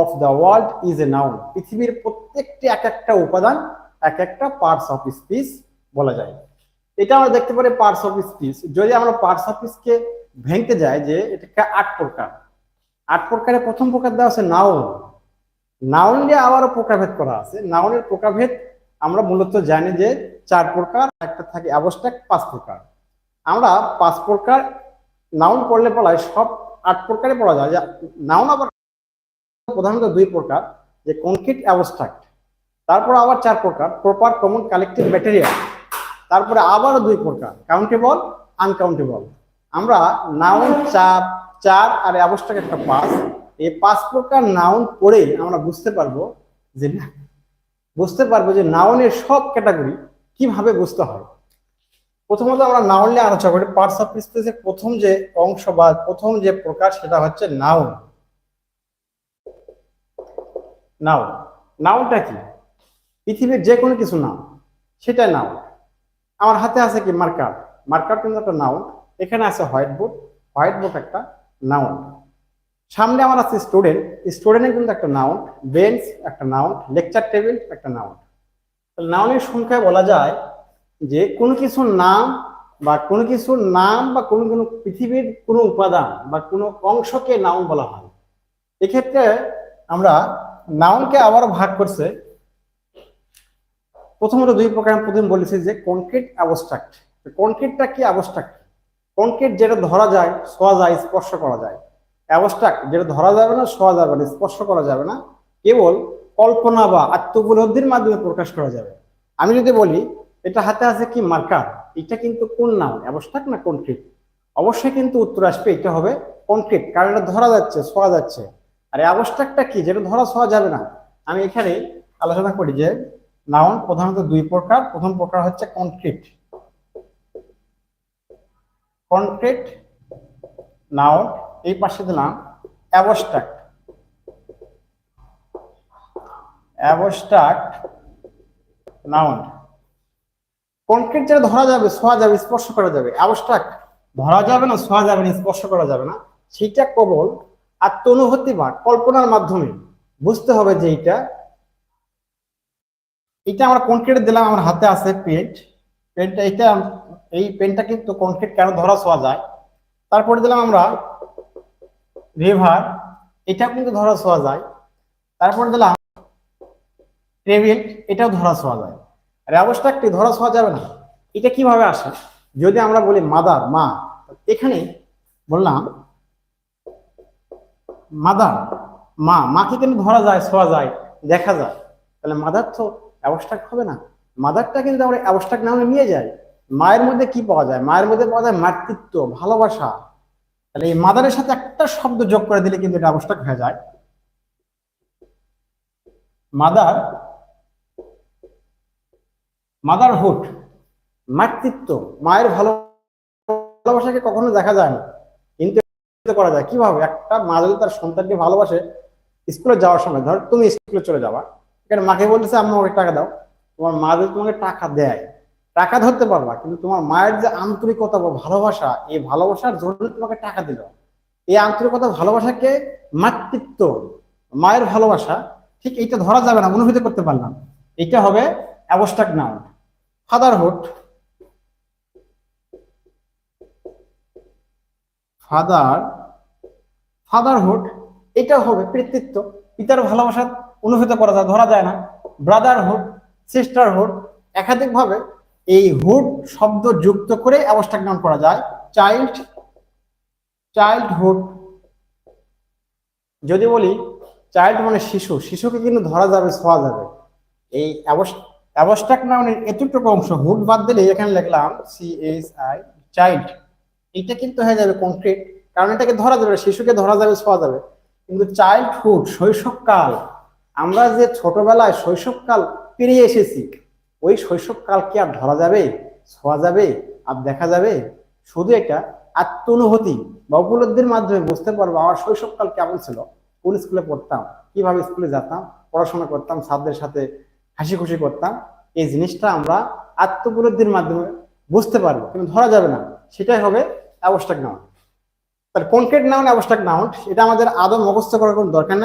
Of the world is a noun পৃথিবীর প্রত্যেকটি এক একটা উপাদান, এক একটা পার্টস অফ স্পিচ বলা যায়। এটা আমরা দেখতে পারি পার্টস অফ স্পিচ যদি আমরা পার্টস অফ স্পিচকে ভেঙতে যাই যে এটাকে আট প্রকার। আট প্রকারের প্রথম প্রকার দেওয়া আছে নাউন নাউন দিয়ে আবারও প্রকারভেদ করা আছে। নাউনের প্রকারভেদ আমরা মূলত জানি যে চার প্রকার, একটা থাকে অ্যাবস্ট্রাক পাঁচ প্রকার। আমরা পাঁচ প্রকার নাউন পড়লে পড়ায় সব আট প্রকারে পড়া যায়। যে নাউন আবার প্রধানত দুই প্রকার, যে কনক্রিট অ্যাবস্ট্রাক্ট তারপর আবার চার প্রকার প্রপার কমন কালেকটিভ ম্যাটেরিয়াল তারপরে আবারও দুই প্রকার কাউন্টেবল আনকাউন্টেবল আমরা নাউন চার চার আর অ্যাবস্ট্রাক্ট একটা পাস এই পাঁচ প্রকার নাউন পড়ে আমরা বুঝতে পারব যে বুঝতে পারব যে নাউনের সব ক্যাটাগরি কীভাবে বুঝতে হয়। প্রথমত আমরা নাউন নিয়ে আলোচনা করি পার্টস অফ স্পিচের প্রথম যে অংশ বা প্রথম যে প্রকার, সেটা হচ্ছে নাউন নাউন নাউনটা কি? পৃথিবীর যে কোনো কিছু নাম সেটা নাউন আমার হাতে আছে কি মার্কার? মার্কার কিন্তু একটা নাউন। এখানে আছে হোয়াইট বোর্ড। হোয়াইট বোর্ড একটা নাউন। সামনে আমার আছে স্টুডেন্ট। স্টুডেন্টের কিন্তু একটা নাউন। বেঞ্চ একটা নাউন। লেকচার টেবিল একটা নাউন। নাউনের সংখ্যায় বলা যায় যে কোনো কিছুর নাম বা কোনো কিছুর নাম বা কোনো কোনো পৃথিবীর কোনো উপাদান বা কোনো অংশকে নাউন বলা হয়। এক্ষেত্রে আমরা নাউনকে আবারও ভাগ করছে। প্রথমত দুই প্রকার আমি প্রথম বলেছি যে কনক্রিট অ্যাবস্ট্রাক্ট কনক্রিটটা কি অ্যাবস্ট্রাক্ট কনক্রিট যেটা ধরা যায়, ছোঁয়া যায়, স্পর্শ করা যায়। অ্যাবস্ট্রাক্ট যেটা ধরা যাবে না, ছোঁয়া যাবে না, স্পর্শ করা যাবে না। কেবল কল্পনা বা আত্মপলব্ধির মাধ্যমে প্রকাশ করা যাবে। আমি যদি বলি, এটা হাতে আছে কি মার্কার এটা কিন্তু কোন নাম অ্যাবস্ট্রাক্ট না কনক্রিট অবশ্যই কিন্তু উত্তর আসবে, এটা হবে কনক্রিট কারণ এটা ধরা যাচ্ছে, ছোঁয়া যাচ্ছে। আর অ্যাবস্ট্রাক্টটা কি? যেটা ধরা ছোঁয়া যাবে না। আমি এখানে আলোচনা করি যে নাউন প্রধানত দুই প্রকার। প্রথম প্রকার হচ্ছে কনক্রিট কনক্রিট নাউন এই পাশে দিলাম অ্যাবস্ট্রাক্ট অ্যাবস্ট্রাক্ট নাউন কনক্রিট যেটা ধরা যাবে ছোঁয়া যাবে, স্পর্শ করা যাবে। অ্যাবস্ট্রাক্ট ধরা যাবে না ছোঁয়া যাবে না, স্পর্শ করা যাবে না। সেটা কেবল আত্ম অনুভূতি বা কল্পনার মাধ্যমে। বুঝতে হবে যে এটা এটা আমরা কনক্রিট দিলাম, আমার হাতে আছে পেন্ট পেন্টটা এটা এই পেনটা কিন্তু কনক্রিট কেন ধরা ছোঁয়া যায়? তারপরে দিলাম আমরা রিভার এটা কিন্তু ধরা ছোঁয়া যায়। তারপরে দিলাম টেবিল এটাও ধরা ছোঁয়া যায়। আর অবস্ট্রাক্টটি ধরা ছোঁয়া যাবে না। এটা কীভাবে আসে? যদি আমরা বলি, মাদার, মা। এখানে বললাম মাদার, মা, মাকে কিন্তু ধরা যায় ছোঁয়া যায়, দেখা যায়। তাহলে মাদার তো অ্যাবস্ট্রাক্ট হবে না। মাদারটা কিন্তু আমরা অ্যাবস্ট্রাক্ট নামে নিয়ে যাই মায়ের মধ্যে কি পাওয়া যায়? মায়ের মধ্যে পাওয়া যায় মাতৃত্ব, ভালোবাসা। তাহলে এই মাদারের সাথে একটা শব্দ যোগ করে দিলে কিন্তু এটা অ্যাবস্ট্রাক্ট হয়ে যায়। মাদার, মাদারহুড, মাতৃত্ব, মায়ের ভালো ভালোবাসাকে কখনো দেখা যায় না। করা যায়, কীভাবে? একটা মা যদি তার সন্তানকে ভালোবাসে, স্কুলে যাওয়ার সময়, ধর তুমি স্কুলে চলে যাবা, এখানে মাকে বলতেছে, আম্মা, আমাকে টাকা দাও। তোমার মা যদি তোমাকে টাকা দেয়, টাকা ধরতে পারবা, কিন্তু তোমার মায়ের যে আন্তরিকতা বা ভালোবাসা, এই ভালোবাসার জন্য তোমাকে টাকা দিল। এই আন্তরিকতা, ভালোবাসাকে মাতৃত্ব, মায়ের ভালোবাসা, ঠিক এইটা ধরা যাবে না, অনুভূতি করতে পারলাম। এটা হবে abstract noun fatherhood father, fatherhood, এটা হবে পিতৃত্ব পিতার ভালোবাসা অনুভূত করা যায়, ধরা যায় না। ব্রাদারহুড, সিস্টারহুড, একাধিকভাবে এই হুড শব্দ যুক্ত করে অ্যাবস্ট্রাক্ট নাউন করা যায়। Child, childhood. যদি বলি, চাইল্ড মানে শিশু, শিশুকে কিন্তু ধরা যাবে, ছোঁয়া যাবে। এই অ্যাবস্ট্রাক্ট নাউনের এতটুকু অংশ হুড বাদ দিলে এখানে লিখলাম সি এইচ আই চাইল্ড। এটা কিন্তু হয়ে যাবে কংক্রিট কারণ এটাকে ধরা যাবে শিশুকে ধরা যাবে ছোঁয়া যাবে। কিন্তু চাইল্ডহুড শৈশবকাল, আমরা যে ছোটবেলায় শৈশবকাল পেরিয়ে এসেছি, ওই শৈশবকাল কি আর ধরা যাবে ছোঁয়া যাবে, আর দেখা যাবে? শুধু এটা আত্ম অনুভূতি বা উপলব্ধির মাধ্যমে বুঝতে পারব আমার শৈশবকাল কেমন ছিল, কোন স্কুলে পড়তাম, কীভাবে স্কুলে যেতাম, পড়াশোনা করতাম ছাত্রদের সাথে হাসি খুশি করতাম, এই জিনিসটা আমরা আত্ম উপলব্ধির মাধ্যমে বুঝতে পারব, কিন্তু ধরা যাবে না। সেটাই হবে অ্যাবস্ট্রাক্ট নাউন তাহলে কনক্রিট নাউন অ্যাবস্ট্রাক্ট নাউন এটা আমাদের আদৌ মুখস্থ করার কোনো দরকার নাই।